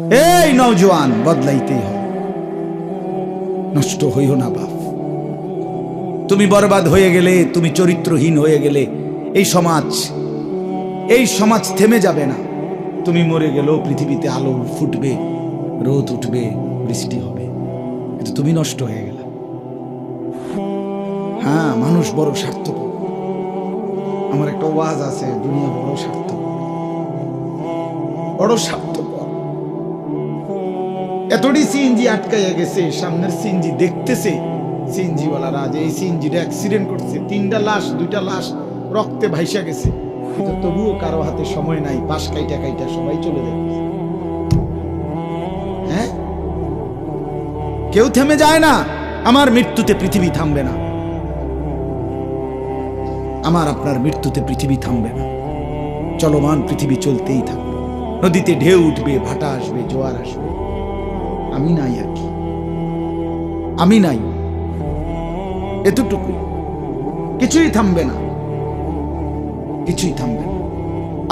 এই নওজোয়ান বদলাইতেই হবে নষ্ট হইও না বাপ। তুমি বরবাদ হয়ে গেলে, তুমি চরিত্রহীন হয়ে গেলে, এই সমাজ এই সমাজ থেমে যাবে না। তুমি মরে গেলেও পৃথিবীতে আলো ফুটবে, রোদ উঠবে, বৃষ্টি হবে। কিন্তু তুমি নষ্ট হয়ে গেলে। হ্যাঁ মানুষ বড় স্বার্থপর। আমার একটা ওয়াজ আছে, দুনিয়া বড় স্বার্থপর। বড় স্বার্থপর এতটি সিএনজি আটকাইয়া গেছে, সামনের সিএনজি দেখতেছে সিএনজি ওয়ালারা যে এই সিএনজিটা অ্যাক্সিডেন্ট করছে তিনটা লাশ, দুইটা লাশ রক্তে ভাইসা গেছে। তবুও কারও হাতে সময় নাই, পাশ কাইটা কাইটা সবাই চলে যায়। হ্যাঁ? কেউ থেমে যায় না, আমার মৃত্যুতে পৃথিবী থামবে না। আমার আপনার মৃত্যুতে পৃথিবী থামবে না। চলমান পৃথিবী চলতেই থাকবে। নদীতে ঢেউ উঠবে, ভাটা আসবে, জোয়ার আসবে। আমি নাই আর কি। আমি নাই। এতটুকু কিছুই থামবে না। কিছুই থামবে না।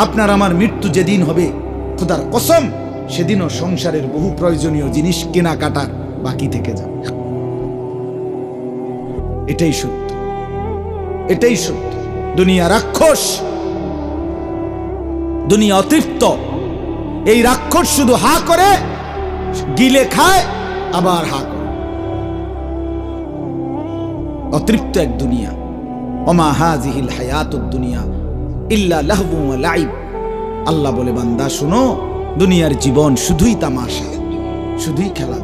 আপনার আমার মৃত্যু যেদিন হবে, খোদার কসম, সেদিনও সংসারের বহু প্রয়োজনীয় জিনিস কেনাকাটার বাকি থেকে যাবে। এটাই সত্য। এটাই সত্য। দুনিয়া রাক্ষস। দুনিয়া অতৃপ্ত। এই রাক্ষস শুধু হা করে গিলে খায়, আবার হা করে। অতৃপ্ত এক দুনিয়া। অমা হাজিহিল হায়াত দুনিয়া, ইল্লা লাহবু লাইব। আল্লাহ বলে, বান্দা, শুনো, দুনিয়ার জীবন শুধুই তামাশা, শুধুই খেলা।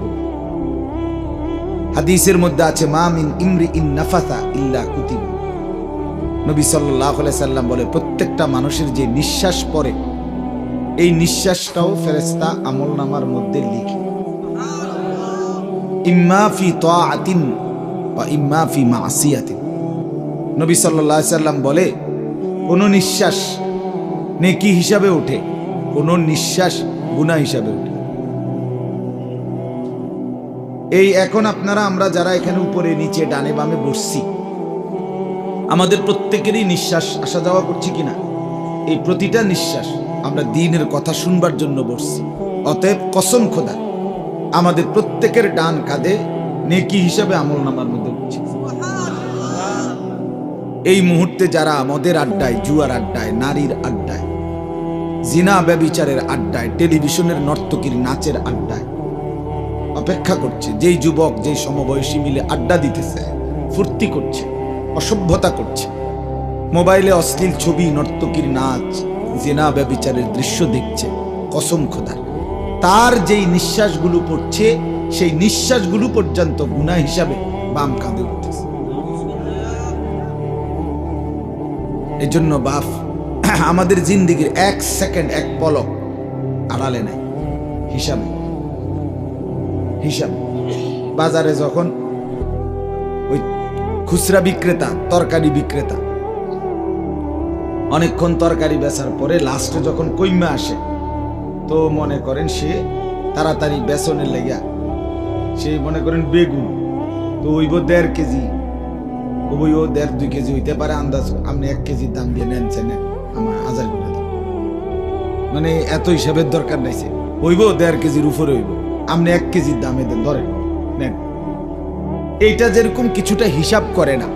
হাদিসের মধ্যে আছে, মা মিন ইমরি ইন নাফাসা ইল্লা কুতিব। নবী আলাইহি সাল্লাম বলে, প্রত্যেকটা মানুষের যে নিঃশ্বাস পড়ে, এই নিঃশ্বাসটাও ফেরেশতা আমল নামার মধ্যে লিখে। ইম্মা ফি তাআতিন বা ইম্মা ফি মাসিয়াতিন। নবী আলাইহি সাল্লাম বলে, কোন নিঃশ্বাস নেকি হিসাবে ওঠে, কোন নিঃশ্বাস গুনাহ হিসাবে ওঠে। এই এখন আপনারা, আমরা যারা এখানে উপরে, নিচে, ডানে, বামে বসছি, আমাদের প্রত্যেকেরই নিঃশ্বাস আসা যাওয়া করছি কিনা? এই প্রতিটা নিঃশ্বাস আমরা দিনের কথা শুনবার জন্য বসছি। অতএব কসম খোদা আমাদের প্রত্যেকের ডান কাঁধে নেকি হিসাবে আমল নামার মধ্যে উঠছে এই মুহূর্তে যারা মদের আড্ডায়, জুয়ার আড্ডায়, নারীর আড্ডায়, জিনা ব্যবিচারের আড্ডায়, টেলিভিশনের নর্তকীর নাচের আড্ডায় অপেক্ষা করছে, যেই যুবক, যেই সমবয়সী মিলে আড্ডা দিতেছে, ফুর্তি করছে, অসভ্যতা করছে, মোবাইলে অশ্লীল ছবি, নর্তকীর নাচ, জেনা ব্যবিচারের দৃশ্য দেখছে, কসম খোদার। তার যেই নিঃশ্বাসগুলো পড়ছে, সেই নিঃশ্বাসগুলো পর্যন্ত গুণা হিসাবে বাম কাঁধে উঠতেছে। এই জন্য বাফ আমাদের জিন্দিগির এক সেকেন্ড, এক পলক আড়ালে নাই। হিসাবে, হিসাব। বাজারে যখন ওই খুচরা বিক্রেতা, তরকারি বিক্রেতা, অনেকক্ষণ তরকারি বেচার পরে লাস্টে যখন কইমা আসে তো মনে করেন সে তাড়াতাড়ি বেসনের লেগা সে মনে করেন বেগুন, তো ওইব দেড় কেজি ওই ও দেড় দুই কেজি হইতে পারে, আন্দাজ আপনি এক কেজির দাম দিয়ে নেন, চেনে, আমার হাজার করে মানে এত হিসাবের দরকার নাইছে হইব দেড় কেজির উপরে হইব, আপনি এক কেজির দামে দেন, ধরেন, নেন। এইটা যেরকম কিছুটা হিসাব করে না,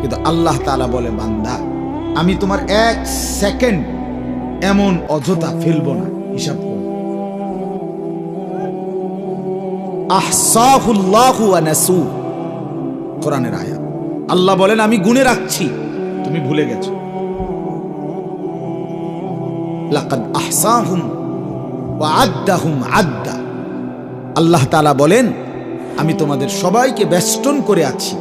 কিন্তু আল্লাহ তালা বলে, বান্দা, আমি তোমার এক সেকেন্ড এমন অযথা ফেলব না। হিসাব আহসাহুল্লাহু কোরআনের আয়াত। আল্লাহ বলেন, আমি গুনে রাখছি। তুমি ভুলে গেছো। লাকাদ আহসাহুম ওয়া আদ্দাহুম আদ্দা। আল্লাহ তাআলা বলেন, আমি তোমাদের সবাইকে বেষ্টন করে আছি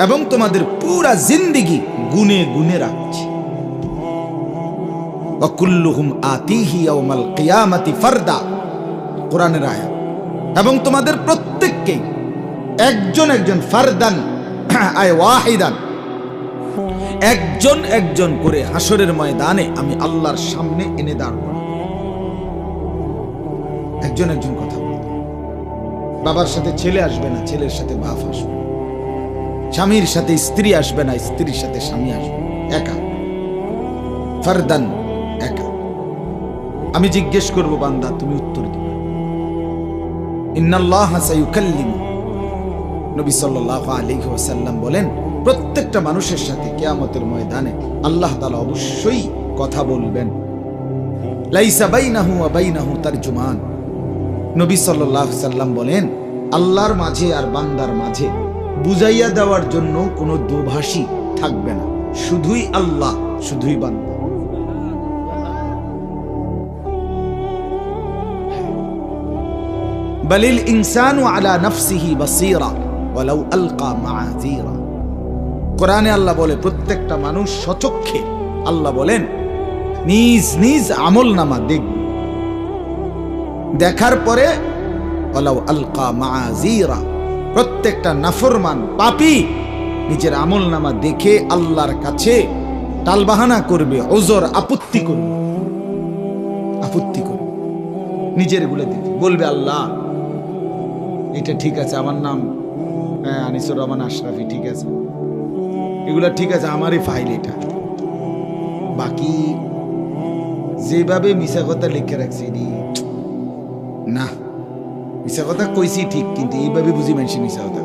এবং তোমাদের পুরা জিন্দিগি গুনে গুনে রাখছি। এবং তোমাদের প্রত্যেককে একজন একজন ফারদান একজন একজন করে হাসরের ময়দানে আমি আল্লাহর সামনে এনে দাঁড় করাবো। একজন একজন কথা বলবে। বাবার সাথে ছেলে আসবে না, ছেলের সাথে বাপ আসবে। স্বামীর সাথে স্ত্রী আসবে না, স্ত্রীর সাথে স্বামী আসবে একা। ফারদান। একা। আমি জিজ্ঞেস করব, বান্দা, তুমি উত্তর দিবে। ইন্নাল্লাহ নবী সাল্লাল্লাহু আলাইহি ওয়াসাল্লাম বলেন, প্রত্যেকটা মানুষের সাথে কিয়ামতের ময়দানে আল্লাহ তাআলা অবশ্যই কথা বলবেন। লাইসা বাইনাহু ওয়া বাইনাহু তারজুমান। নবী সাল্লাল্লাহু সাল্লাম বলেন, আল্লাহর মাঝে আর বান্দার মাঝে বুঝাইয়া দেওয়ার জন্য কোনো দোভাষী থাকবে না। শুধুই আল্লাহ, শুধুই বান্দা। বলিল ইনসানু আলা নফসিহি বাসীরা ওয়ালাউ আলকা মাআযীরা কোরআনে আল্লাহ বলে, প্রত্যেকটা মানুষ সচক্ষে আল্লাহ বলেন, নিজ নিজ আমল নামা দেখবে দেখার পরে, ওয়ালাউ আলকা মাআযীরা প্রত্যেকটা নাফরমান পাপী নিজের আমল নামা দেখে আল্লাহর কাছে টালবাহানা করবে, ওজর আপত্তি করবে। আপত্তি করবে। নিজেরগুলো দিতে বলবে আল্লাহ এটা ঠিক আছে আমার নাম হ্যাঁ আনিসুর রহমান আশরাফি ঠিক আছে। এগুলা ঠিক আছে আমারই ফাইল এটা। বাকি যেভাবে মিশা কথা লিখে রাখছি নি, মিশা কথা কইছি ঠিক কিন্তু এইভাবে বুঝি মানুষ মিশা কথা?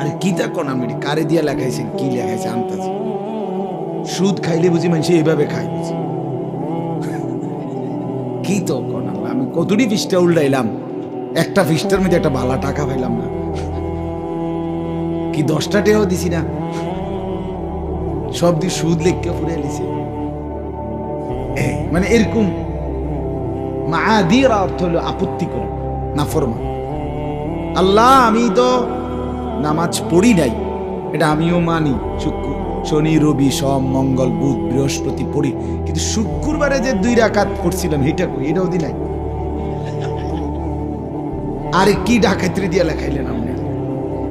আরে কি তা কোন আমি কারে দিয়া লেখাইছেন কি লেখাইছে আনতাছি। সুদ খাইলে বুঝি মানুষ এইভাবে খাই বুঝি কি তো আল্লাহ, আমি কতটি ফিসটা উল্টাইলাম। একটা ফিসটার মধ্যে একটা ভালা টাকা পাইলাম না। কি দশটা টেও দিছি না। সব দিয়ে সুদ লেখকে ফুরে লিছে মানে এরকম মাদির অর্থ হলো আপত্তি করে না ফরমা আল্লাহ আমি তো নামাজ পড়ি নাই। এটা আমিও মানি শুক্র। শনি, রবি, সোম, মঙ্গল, বুধ, বৃহস্পতি পড়ি কিন্তু শুক্রবারে যে দুই রাকাত পড়ছিলাম, এটা কই? এটাও দি আরে কি ডাকাতরি দিয়া লেখাইলেন আপনি?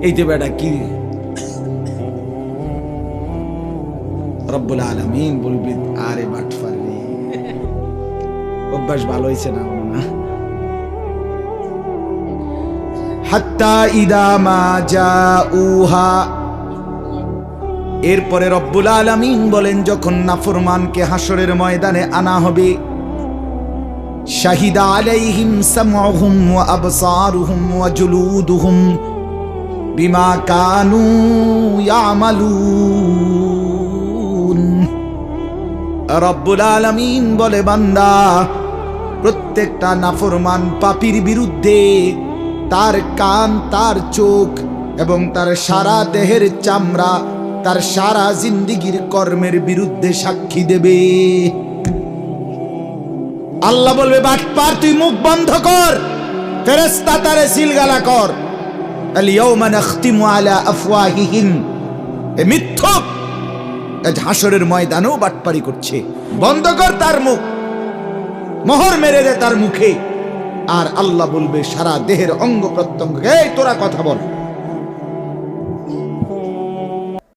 এই যে বেটা কি? রব্বুল আলামিন বলবি, আরে বাট পারবি অভ্যাস ভালো হয়েছে না না হাত্তা ইদা মা জাউহা এরপরে রব্বুল আলামিন বলেন, যখন নাফরমানকে হাসরের ময়দানে আনা হবে, শাহিদা আলাইহিম সামউহুম ওয়া আবসারুহুম ওয়া জুলুদুহুম বিমা কানু ইয়ামালুন। রব্বুল আলামিন বলে, বান্দা, প্রত্যেকটা নাফরমান পাপির বিরুদ্ধে তার কান, তার চোখ এবং তার সারা দেহের চামড়া তার সারা জিন্দিগির কর্মের বিরুদ্ধে সাক্ষী দেবে। আল্লাহ বলবে, বাটপার, তুই মুখ বন্ধ কর। ফেরেস্তা তারে সিলগালা কর। ময়দানেও করছে। বন্ধ কর তার মুখ। মেরে তার মুখে। আর বলবে, সারা দেহের অঙ্গ প্রত্যঙ্গ তোরা কথা বল।